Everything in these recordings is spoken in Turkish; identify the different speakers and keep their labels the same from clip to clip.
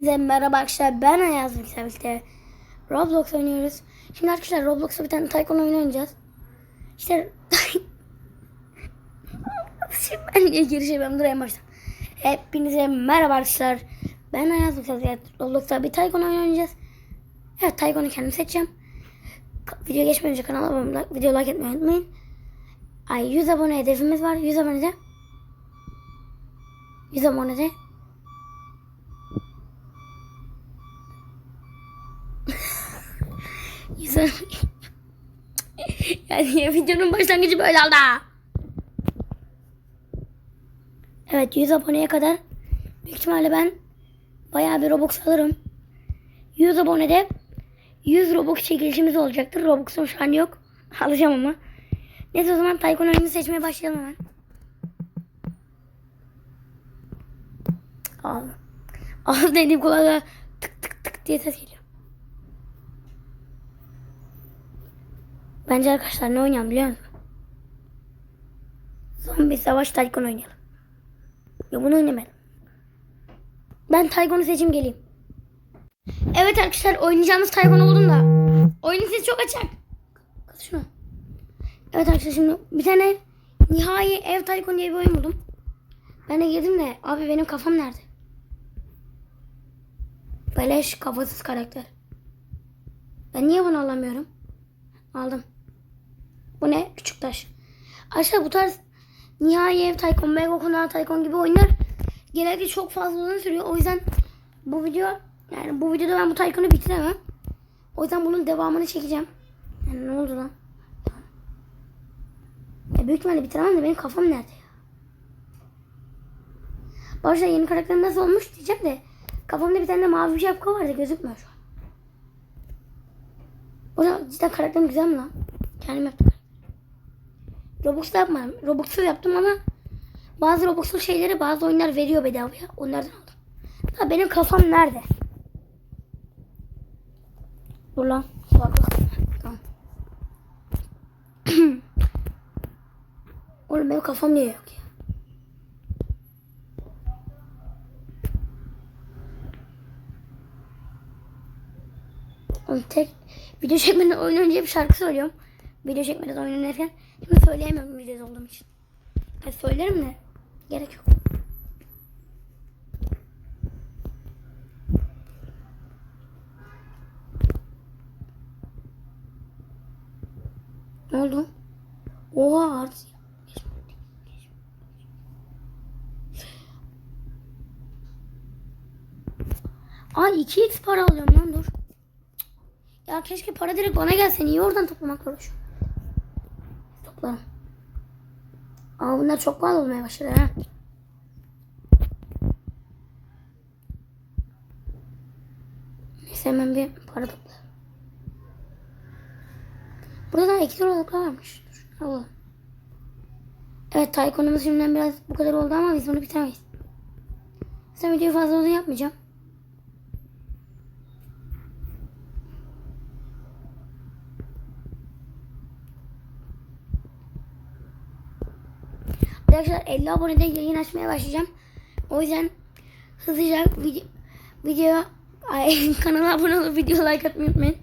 Speaker 1: Size merhaba arkadaşlar ben Ayaz birlikte Roblox oynuyoruz. Şimdi arkadaşlar Roblox'ta bir tane Tycoon oyunu oynayacağız. İşte Şimdi ben niye girişemem dur en baştan. Hepinize merhaba arkadaşlar. Ben Ayaz birlikte Roblox'ta bir Tycoon oyunu oynayacağız. Evet Tycoon'u kendim seçeceğim. Video geçmeden önce kanala abone olmayı, video like etmeyi unutmayın. Ay 100 abone hedefimiz var. 100 abonede 100 abonede Güzel. yani videonun başlangıcı böyle oldu. Evet 100 aboneye kadar büyük ihtimalle ben bayağı bir Robux alırım. 100 abonede 100 Robux çekilişimiz olacaktır. Robux'um şu an yok. Alacağım ama. Neyse o zaman Tycoon oyunu seçmeye başlayalım hemen. Al. Al dediğim kulağa tık tık tık diye ses geliyor. Bence arkadaşlar ne oynayalım biliyor musun? Zombi savaş Tycoon oynayalım. Ya bunu oynamayalım. Ben Tycoon'u seçim geleyim. Evet arkadaşlar oynayacağımız Tycoon oldum da. Oyunun sesi çok açık. Kız şunu. Evet arkadaşlar şimdi bir tane nihai ev Tycoon diye bir oyun buldum. Ben de girdim de abi benim kafam nerede? Beleş kafasız karakter. Ben niye bunu alamıyorum? Aldım. Bu ne? Küçük taş. Arkadaşlar bu tarz nihai ev Tycoon, Mega Konar Tycoon gibi oyunlar genellikle çok fazla uzun sürüyor. O yüzden bu video yani bu videoda ben bu Tycoon'u bitiremem. O yüzden bunun devamını çekeceğim. Yani ne oldu lan? Ya büyük ihtimalle bitiremem de benim kafam nerede ya? Başta yeni karakterim nasıl olmuş diyeceğim de kafamda bir tane mavi bir şapka vardı gözükmüyor şu an. O da cidden karakterim güzel mi lan? Kendim yaptım. Robux'ta yapmadım. Robux'ta yaptım ama bazı Robux'lu şeyleri bazı oyunlar veriyor bedavaya. Onlardan aldım. Ha benim kafam nerede? Dur lan. Bak bak. Tamam. Oğlum benim kafam niye yok ya? Oğlum tek video çekmeden oyun önce bir şarkı söylüyorum. Video çekmeden oyun oynarken. Şimdi söyleyemiyorum videoda olduğum için. Yani söylerim de gerek yok. Ne oldu? Oha artık. Ay 2x para alıyorum lan dur. Ya keşke para direkt bana gelse. Niye oradan toplamakla uğraşıyorum? Toplarım. Ama bunlar çok pahalı olmaya başladı ha. Neyse hemen bir para topla. Burada da 2 liralık varmış. Dur alalım. Evet Tycoon'umuz şimdiden biraz bu kadar oldu ama biz bunu bitiremeyiz. Sen videoyu fazla uzun yapmayacağım. Arkadaşlar 50 abonede yayın açmaya başlayacağım. O yüzden hızlıca video, video ay, kanala abone olup video like atmayı unutmayın.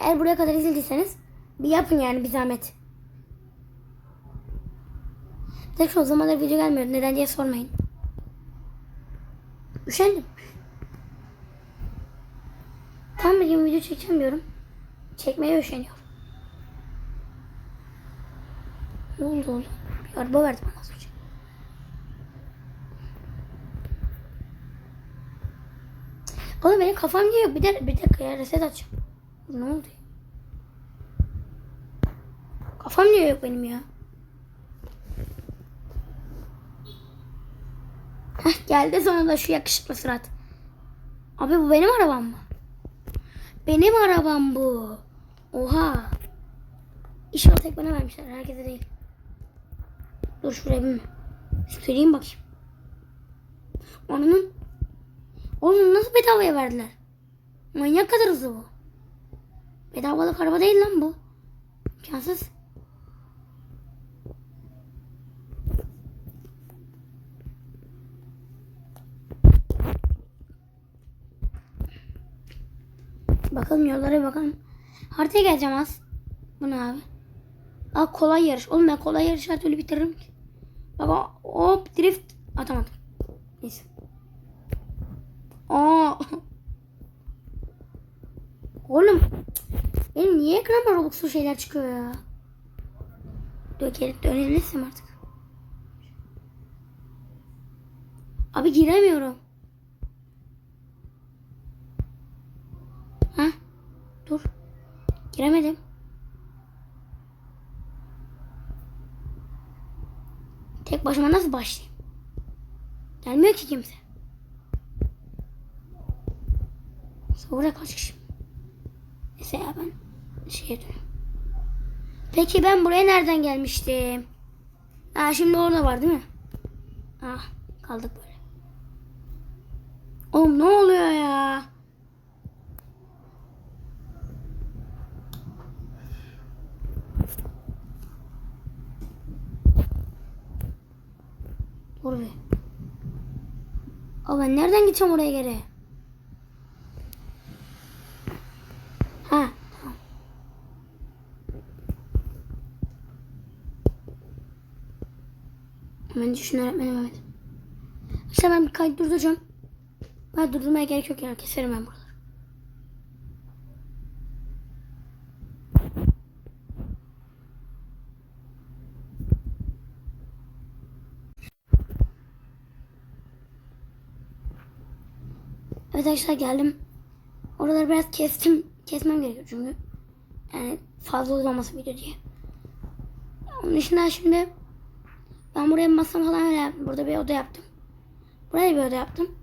Speaker 1: Eğer buraya kadar izlediyseniz bir yapın yani bir zahmet. Tek o zamanlar video gelmiyor. Neden diye sormayın. Üşendim. Tam bir gün video çekeceğim diyorum. Çekmeye üşeniyorum. Ne oldu oğlum? Araba verdi bana az önce. Oğlum benim kafam yok? Bir, de, bir dakika ya reset açacağım. Ne oldu? Kafam niye yok benim ya? Heh, geldi sonunda şu yakışıklı surat. Abi bu benim arabam mı? Benim arabam bu. Oha. İnşallah tek bana vermişler. Herkese değil. Dur şuraya bir süreyim bakayım. Onun Oğlum nasıl bedavaya verdiler? Manyak kadar hızlı bu. Bedavalık araba değil lan bu. İmkansız. Bakalım yollara bakalım. Haritaya geleceğim az. Bu ne abi? Aa kolay yarış. Oğlum ben kolay yarış her türlü bitiririm ki. Bak hop drift atamadım. Neyse. Aa. Oğlum benim niye ekranda Robux'lu şeyler çıkıyor ya? Geri dönebilirsem artık. Abi giremiyorum. Ha? Dur. Giremedim. Tek başıma nasıl başlayayım? Gelmiyor ki kimse. Sonra kaç kişi? Neyse ya ben şeye dönüyorum. Peki ben buraya nereden gelmiştim? Ha şimdi orada var değil mi? Ah kaldık böyle. Oğlum ne oluyor ya? Bir. Aa ben nereden gideceğim oraya geri? Ha. Hemen düşün öğretmenim Mehmet. İşte ben bir kayıt durduracağım. Ben durdurmaya gerek yok yani keserim ben buraları. Arkadaşlar geldim. Oraları biraz kestim. Kesmem gerekiyor çünkü. Yani fazla uzaması video diye. Onun dışında şimdi ben buraya masam falan öyle yaptım. Burada bir oda yaptım. Buraya bir oda yaptım.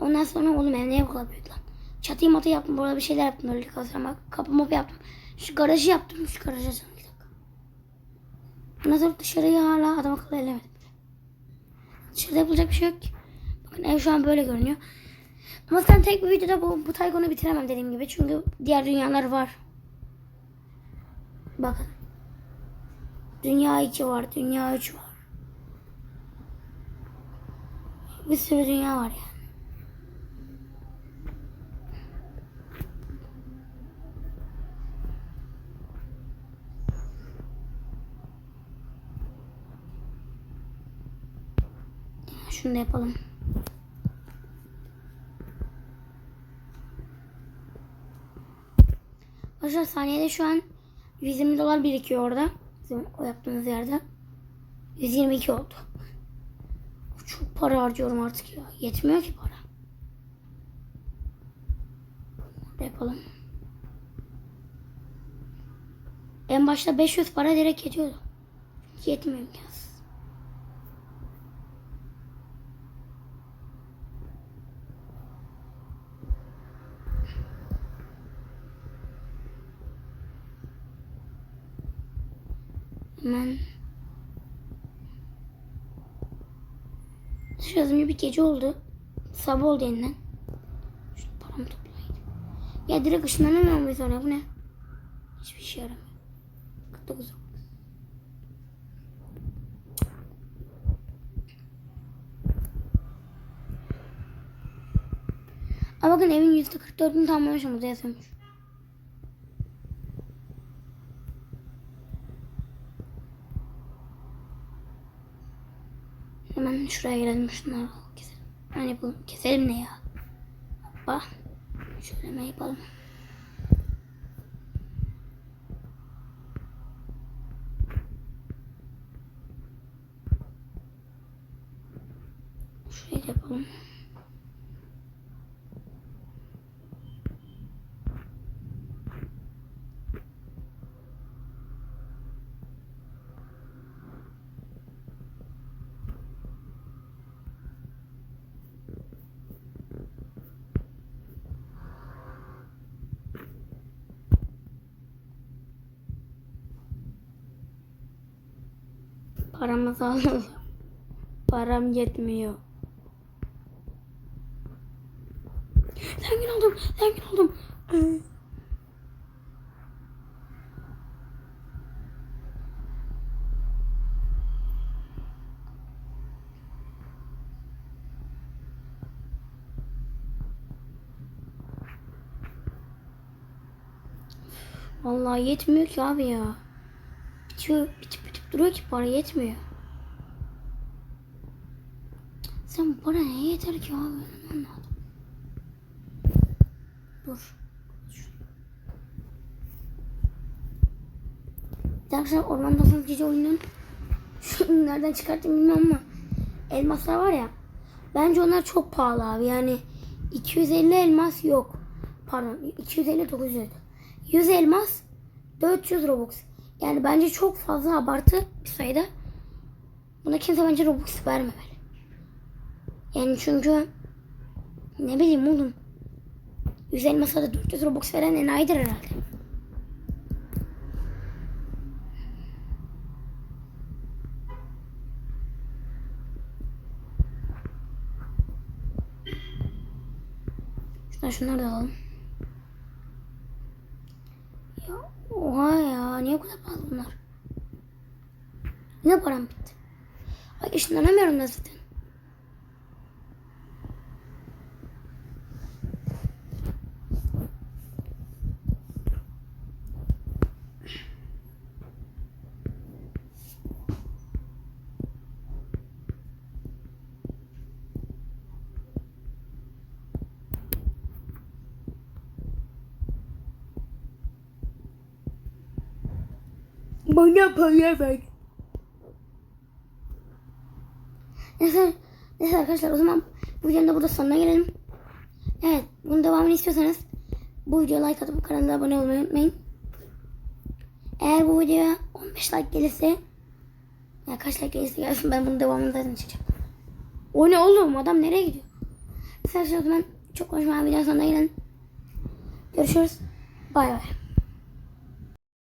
Speaker 1: Ondan sonra oğlum ev niye bu lan? Çatıyı matı yaptım. Burada bir şeyler yaptım. Öyle kasama. Kapı mapı yaptım. Şu garajı yaptım. Şu garajı açalım bir dakika. Ondan sonra dışarıyı hala adam akıllı elemedim. Dışarıda yapılacak bir şey yok ki. Bakın ev şu an böyle görünüyor. Ama sen tek bir videoda bu, bu Taygon'u bitiremem dediğim gibi. Çünkü diğer dünyalar var. Bakın. Dünya 2 var. Dünya 3 var. Bir sürü dünya var yani. Şunu da yapalım. Arkadaşlar saniyede şu an 120 dolar birikiyor orada. Bizim o yaptığımız yerde. 122 oldu. Çok para harcıyorum artık ya. Yetmiyor ki para. Yapalım. En başta 500 para direkt yetiyordu. Yetmiyor imkansız. Hemen Şu az önce bir gece oldu. Sabah oldu yeniden. Şu paramı toplayayım. Ya direkt ışınlanamıyor muyuz oraya? Bu ne? Hiçbir şey yaramıyor. 49 Robux. Aa bakın evin %44'ünü tamamlamışım. Burada yazıyormuş. Hemen şuraya gelelim şunları keselim. Yani yapalım. Keselim ne ya? Hoppa. Şöyle ne yapalım? Şurayı da yapalım. Paramız aldı. Param yetmiyor. Zengin oldum. Zengin oldum. Vallahi yetmiyor ki abi ya. Bitiyor, bitip duruyor ki para yetmiyor. Sen para neye yeter ki abi? Ben Anlamadım. Dur. Arkadaşlar ormanda son gece oyunun şu nereden çıkarttım bilmiyorum ama elmaslar var ya bence onlar çok pahalı abi yani 250 elmas yok pardon 250 900 100 elmas 400 robux yani bence çok fazla abartı bir sayıda buna kimse bence robux vermemeli yani çünkü ne bileyim oğlum 100 elmasa da 400 robux veren enayidir herhalde şunları da alalım. Ya oha bu kadar pahalı bunlar? Ne param bitti? Ay ışınlanamıyorum da zaten. Bana para ver. Neyse, neyse arkadaşlar o zaman bu videonun da burada sonuna gelelim. Evet bunun devamını istiyorsanız bu videoya like atıp kanala abone olmayı unutmayın. Eğer bu videoya 15 like gelirse ya kaç like gelirse gelsin ben bunun devamını zaten çekeceğim. O ne oğlum adam nereye gidiyor? Neyse arkadaşlar o zaman çok konuşmayan videonun sonuna gelelim. Görüşürüz. Bay bay.